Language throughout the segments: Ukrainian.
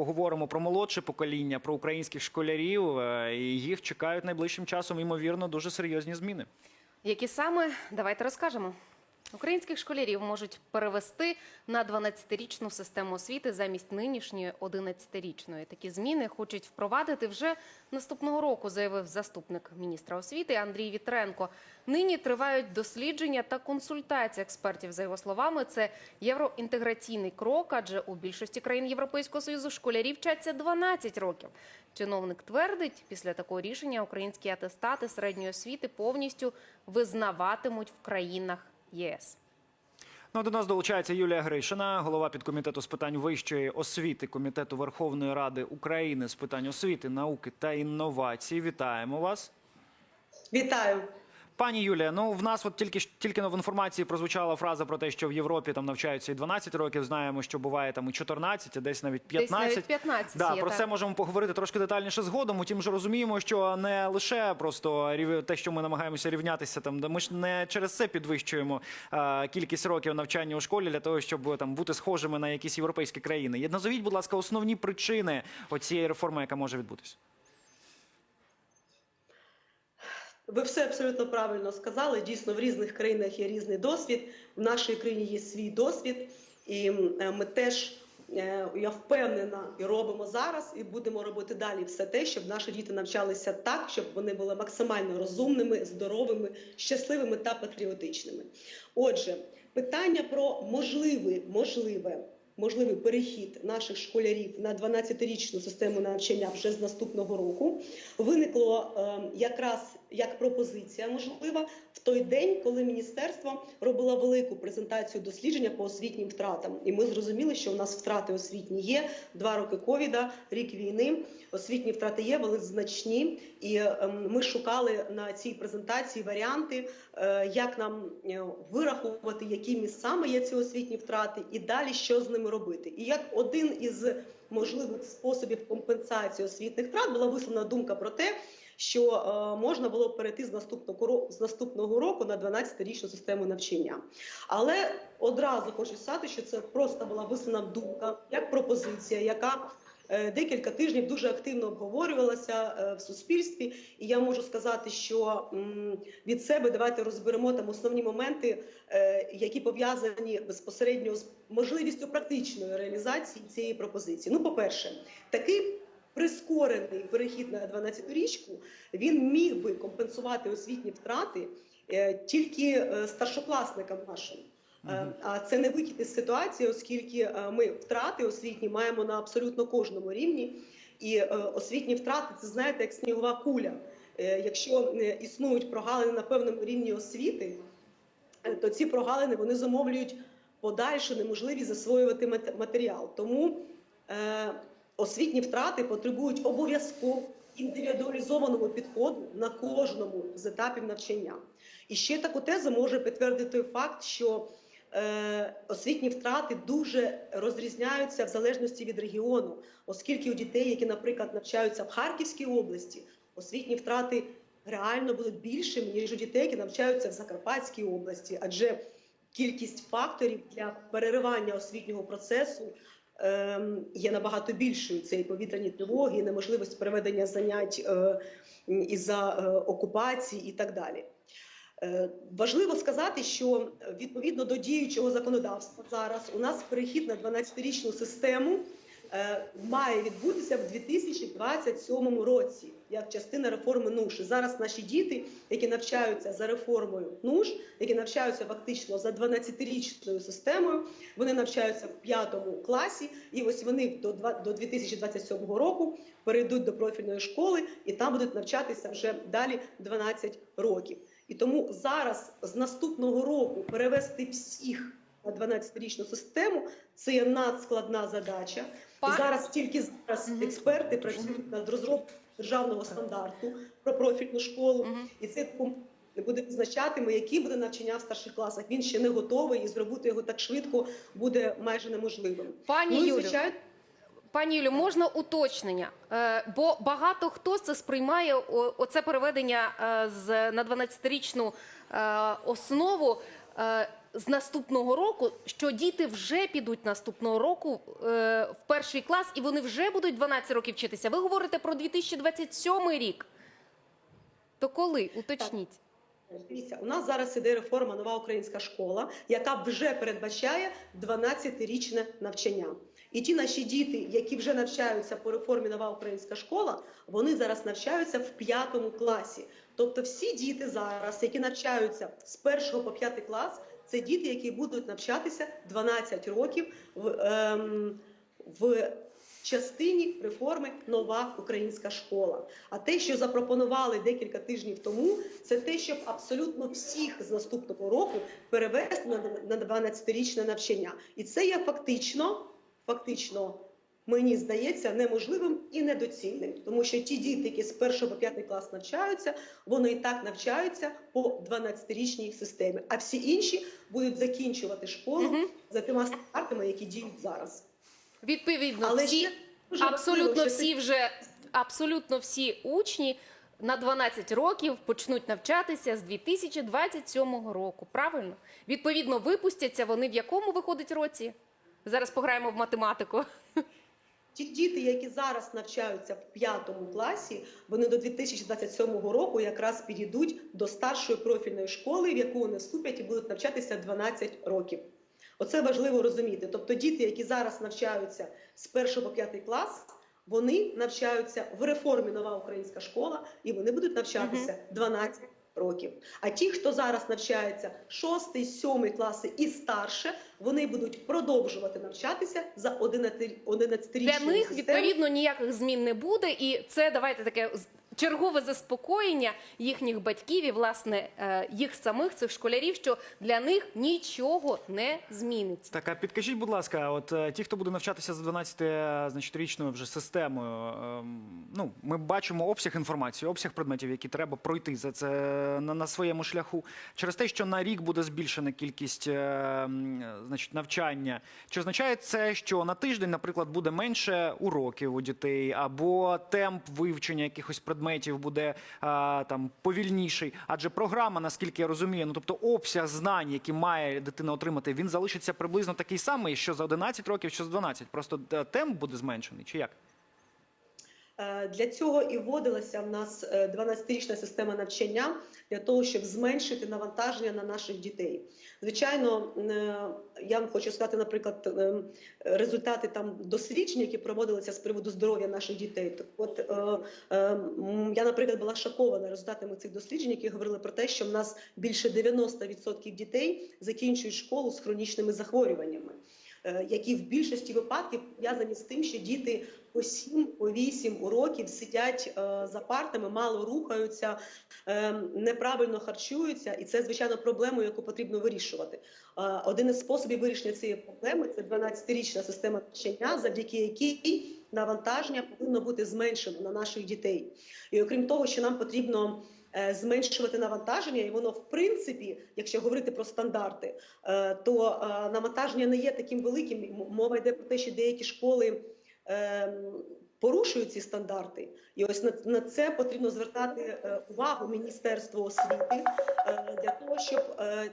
Поговоримо про молодше покоління, про українських школярів. е, І їх чекають найближчим часом, ймовірно, дуже серйозні зміни. Які саме давайте розкажемо. Українських школярів можуть перевести на 12-річну систему освіти замість нинішньої 11-річної. Такі зміни хочуть впровадити вже наступного року, заявив заступник міністра освіти Андрій Вітренко. Нині тривають дослідження та консультації експертів. За його словами, це євроінтеграційний крок, адже у більшості країн Європейського союзу школярі вчаться 12 років. Чиновник твердить, після такого рішення українські атестати середньої освіти повністю визнаватимуть в країнах ЄС. Ну, до нас долучається Юлія Гришина, голова підкомітету з питань вищої освіти Комітету Верховної Ради України з питань освіти, науки та інновацій. Вітаємо вас. Вітаю. Пані Юлія, ну в нас от тільки тільки в інформації прозвучала фраза про те, що в Європі там навчаються і 12 років. Знаємо, що буває там і 14, а десь навіть 15. Десь навіть 15 Да, є, про так. це можемо поговорити трошки детальніше згодом. Утім, ж розуміємо, що не лише просто те, що ми намагаємося рівнятися там, ми ж не через це підвищуємо е, кількість років навчання у школі для того, щоб там бути схожими на якісь європейські країни. Назовіть, будь ласка, основні причини оцієї реформи, яка може відбутися. Ви все абсолютно правильно сказали. Дійсно, в різних країнах є різний досвід. В нашій країні є свій досвід, і е, ми теж. е, Я впевнена і робимо зараз, і будемо робити далі все те, щоб наші діти навчалися так, щоб вони були максимально розумними, здоровими, щасливими та патріотичними. Отже, питання про можливе, можливе, можливий перехід наших школярів на 12-річну систему навчання вже з наступного року виникло е, якраз як пропозиція можлива в той день, коли міністерство робило велику презентацію дослідження по освітнім втратам. І ми зрозуміли, що у нас втрати освітні є два роки ковіда, рік війни. Освітні втрати є, вони значні. І е, ми шукали на цій презентації варіанти, е, як нам е, вирахувати, якими саме є ці освітні втрати, і далі що з ними робити. І як один із можливих способів компенсації освітних втрат була висловлена думка про те, що е, можна було перейти з наступного з наступного року на 12-річну систему навчання. Але одразу хочу сказати, що це просто була висловлена думка, як пропозиція, яка е, декілька тижнів дуже активно обговорювалася е, в суспільстві. І я можу сказати, що від себе давайте розберемо там основні моменти, які пов'язані безпосередньо з можливістю практичної реалізації цієї пропозиції. Ну, по-перше, такий прискорений перехід на 12-річку, він міг би компенсувати освітні втрати е, тільки е, старшокласникам нашим. Е, А це не вихід із ситуації, оскільки ми втрати освітні маємо на абсолютно кожному рівні. І освітні втрати це знаєте як снігова куля. Якщо існують прогалини на певному рівні освіти, то ці прогалини вони замовлюють подальшу неможливість засвоювати мат- матеріал. Тому освітні втрати потребують обов'язково індивідуалізованого підходу на кожному з етапів навчання. І ще таку тезу може підтвердити факт, що е, освітні втрати дуже розрізняються в залежності від регіону, оскільки у дітей, які, наприклад, навчаються в Харківській області, освітні втрати реально будуть більшими, ніж у дітей, які навчаються в Закарпатській області, адже кількість факторів для переривання освітнього процесу є набагато більшою. Це повітряні тривоги, і неможливість проведення занять і із-за е, окупації і так далі. Е, Важливо сказати, що е, відповідно до діючого законодавства зараз у нас перехід на 12-річну систему е, має відбутися в 2027 році як частина реформи НУШ. Зараз наші діти, які навчаються за реформою НУШ, які навчаються фактично за 12-річною системою, вони навчаються в п'ятому класі, і ось вони до 2027 року перейдуть до профільної школи і там будуть навчатися вже далі 12 років. І тому зараз з наступного року перевести всіх на 12-річну систему це є надскладна задача. І зараз тільки зараз експерти працюють над розробкою державного стандарту про профільну школу, і пункт буде визначатиме, які буде навчання в старших класах. Він ще не готовий, і зробити його так швидко буде майже неможливим. Пані ну, Юлю, звичайно, Пані Юлю, можна уточнення? Е, бо багато хто це сприймає оце переведення е, з на 12-річну е, основу. Е, з наступного року, що діти вже підуть наступного року е, в перший клас, і вони вже будуть 12 років вчитися. Ви говорите про 2027 рік. То коли? Уточніть. Дивіться, у нас зараз іде реформа нова українська школа, яка вже передбачає 12-річне навчання. І ті наші діти, які вже навчаються по реформі нова українська школа, вони зараз навчаються в п'ятому класі. Тобто, всі діти зараз, які навчаються з першого по п'ятий клас, це діти, які будуть навчатися 12 років в, ем, в частині реформи нова українська школа. А те, що запропонували декілька тижнів тому, це те, щоб абсолютно всіх з наступного року перевести на на 12-річне навчання. І це є фактично, фактично. Мені здається неможливим і недоцільним, тому що ті діти, які з 1 по 5 клас навчаються, вони і так навчаються по 12-річній системі, а всі інші будуть закінчувати школу Мгм. за тими стандартами, які діють зараз. Відповідно, Але всі, ще абсолютно всі вже абсолютно всі учні на 12 років почнуть навчатися з 2027 року. Правильно? Відповідно, випустяться вони в якому виходить році? Зараз пограємо в математику. Ті діти, які зараз навчаються в п'ятому класі, вони до 2027 року якраз підійдуть до старшої профільної школи, в яку вони вступлять і будуть навчатися 12 років. Оце важливо розуміти. Тобто діти, які зараз навчаються з 1 по 5 клас, вони навчаються в реформі нова українська школа, і вони будуть навчатися 12 років. А ті, хто зараз навчається 6, 7 класи і старше, вони будуть продовжувати навчатися за 11 11-річною Для них системою. відповідно ніяких змін не буде, і це давайте таке чергове заспокоєння їхніх батьків і власне е, їх самих цих школярів, що для них нічого не зміниться. Так, а підкажіть, будь ласка, от е, ті, хто буде навчатися за 12 е, значить, річною вже системою, ем, ну ми бачимо обсяг інформації, обсяг предметів, які треба пройти за це на, своєму шляху. Через те, що на рік буде збільшена кількість значить, навчання, чи означає це, що на тиждень, наприклад, буде менше уроків у дітей, або темп вивчення якихось предметів буде а, там повільніший? Адже програма, наскільки я розумію, ну тобто обсяг знань, які має дитина отримати, він залишиться приблизно такий самий, що за 11 років, що за 12. Просто е, темп буде зменшений, чи як? Е, Для цього і вводилася в нас е, 12-річна система навчання для того, щоб зменшити навантаження на наших дітей. Звичайно, е, я вам хочу сказати, наприклад, е, результати там досліджень, які проводилися з приводу здоров'я наших дітей. Так от е, е, я, наприклад, була шокована результатами цих досліджень, які говорили про те, що в нас більше 90% дітей закінчують школу з хронічними захворюваннями. Е, Які в більшості випадків пов'язані з тим, що діти по 7, по 8 уроків сидять е, за партами, мало рухаються, е, неправильно харчуються, і це звичайно проблема, яку потрібно вирішувати. Один із способів вирішення цієї проблеми це 12-річна система навчання, завдяки якій навантаження повинно бути зменшено на наших дітей. І окрім того, що нам потрібно зменшувати навантаження, і воно в принципі, якщо говорити про стандарти, е, то е, навантаження не є таким великим. Мова йде про те, що деякі школи. е, Порушують ці стандарти, і ось на, це потрібно звертати е, увагу Міністерству освіти е, для того, щоб е,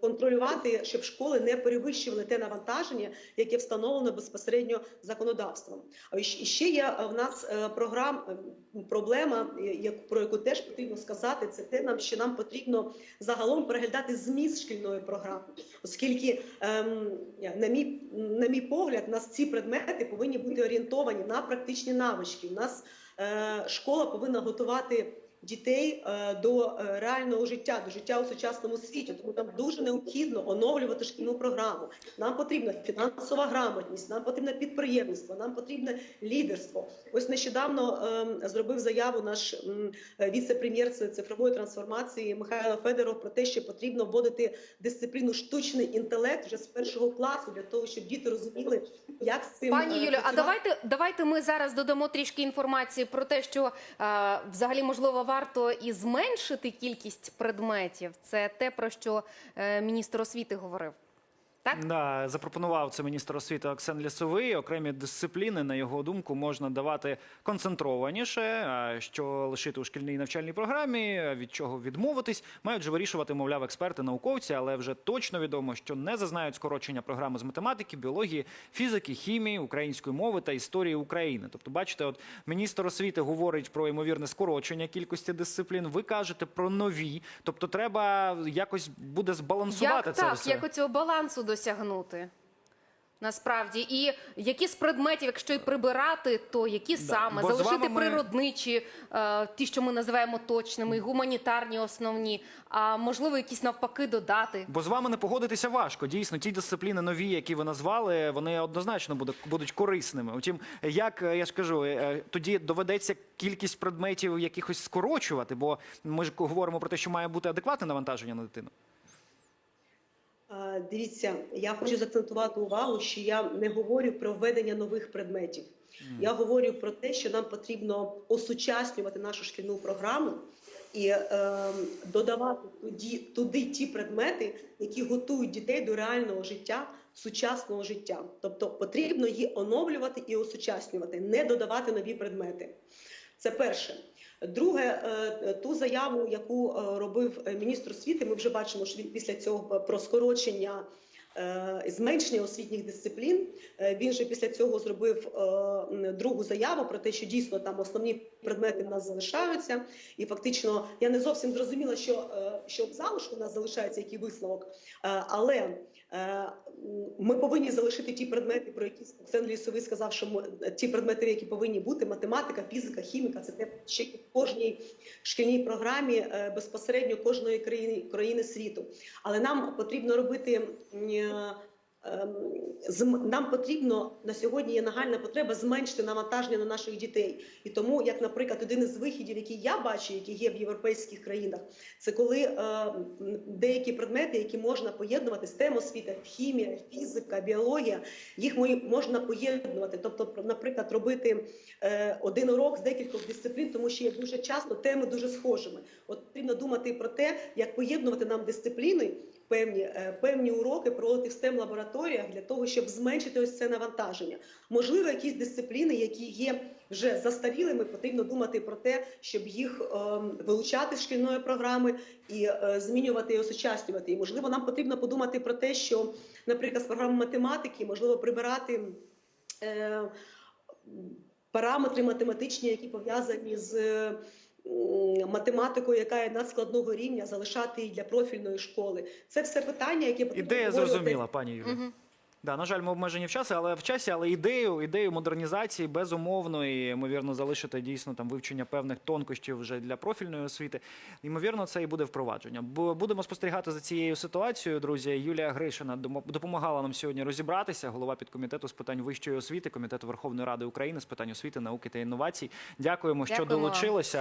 контролювати, щоб школи не перевищували те навантаження, яке встановлено безпосередньо законодавством. І ще є е, в нас е, програм е, проблема, е, про яку теж потрібно сказати, це те, нам що нам потрібно загалом переглядати зміст шкільної програми, оскільки ем, на мій на мій погляд, у нас ці предмети повинні бути орієнтовані на практичні навички. У нас е, школа повинна готувати дітей е, до е, реального життя, до життя у сучасному світі. Тому нам дуже необхідно оновлювати шкільну програму. Нам потрібна фінансова грамотність, нам потрібне підприємництво, нам потрібне лідерство. Ось нещодавно ем, зробив заяву наш е, віце-прем'єр цифрової трансформації Михайло Федоров про те, що потрібно вводити дисципліну штучний інтелект вже з першого класу для того, щоб діти розуміли, як з цим Пані Юлю, а давайте давайте ми зараз додамо трішки інформації про те, що взагалі можливо варто і зменшити кількість предметів. Це те, про що е, міністр освіти говорив. Так? Да, запропонував це міністр освіти Оксен Лісовий. Окремі дисципліни, на його думку, можна давати концентрованіше, що лишити у шкільній навчальній програмі, від чого відмовитись, мають же вирішувати, мовляв, експерти, науковці, але вже точно відомо, що не зазнають скорочення програми з математики, біології, фізики, хімії, української мови та історії України. Тобто, бачите, от міністр освіти говорить про ймовірне скорочення кількості дисциплін. Ви кажете про нові, тобто треба якось буде збалансувати Як це так, все. як оцього балансу досягнути? Насправді, і які з предметів, якщо і прибирати, то які саме бо залишити ми- природничі, е, ті, що ми називаємо точними, і гуманітарні основні, а можливо, якісь навпаки додати. Бо з вами не погодитися важко. Дійсно, ті дисципліни нові, які ви назвали, вони однозначно будуть, будуть корисними. Утім, як е, я ж кажу, е, тоді доведеться кількість предметів якихось скорочувати, бо ми ж говоримо про те, що має бути адекватне навантаження на дитину. Дивіться, я хочу заакцентувати увагу, що я не говорю про введення нових предметів. Я говорю про те, що нам потрібно осучаснювати нашу шкільну програму і е, додавати туди, туди ті предмети, які готують дітей до реального життя, сучасного життя. Тобто потрібно її оновлювати і осучаснювати, не додавати нові предмети. Це перше. Друге, е, ту заяву, яку е, робив е, міністр освіти, ми вже бачимо, що він після цього про скорочення. Зменшення освітніх дисциплін він же після цього зробив другу заяву про те, що дійсно там основні предмети в нас залишаються, і фактично я не зовсім зрозуміла, що, що в залишку у нас залишається який висновок, але ми повинні залишити ті предмети, про які Оксан Лісовий сказав, що ми- ті предмети, які повинні бути: математика, фізика, хіміка, це те, що в кожній шкільній програмі е, безпосередньо кожної країни країни світу. Але нам потрібно робити. Ем, Нам потрібно на сьогодні є нагальна потреба зменшити навантаження на наших дітей. І тому, як, наприклад, один із вихідів, який я бачу, які є в європейських країнах, це коли е, деякі предмети, які можна поєднувати з тем освіти, хімія, фізика, біологія, їх можна поєднувати. Тобто, наприклад, робити е, один урок з декількох дисциплін, тому що є дуже часто теми дуже схожими. От потрібно думати про те, як поєднувати нам дисципліни. Певні, е, певні уроки проводити в stem лабораторіях для того, щоб зменшити ось це навантаження. Можливо, якісь дисципліни, які є вже застарілими, потрібно думати про те, щоб їх ем, вилучати з шкільної програми і е, змінювати і осучаснювати. І можливо, нам потрібно подумати про те, що, наприклад, з програми математики можливо прибирати. Е, параметри математичні, які пов'язані з м, математикою, яка є надскладного рівня, залишати її для профільної школи. Це все питання, яке потрібно Ідея зрозуміла, пані Юлія. Мгм. Да, на жаль, ми обмежені в часі, але в часі, але ідею, ідею модернізації безумовно і ймовірно залишити дійсно там вивчення певних тонкощів вже для профільної освіти. Ймовірно, це і буде впровадження. Бо будемо спостерігати за цією ситуацією. Друзі, Юлія Гришина домо- допомагала нам сьогодні розібратися. Голова підкомітету з питань вищої освіти, комітету Верховної Ради України з питань освіти, науки та інновацій. Дякуємо, що Дякуємо долучилися.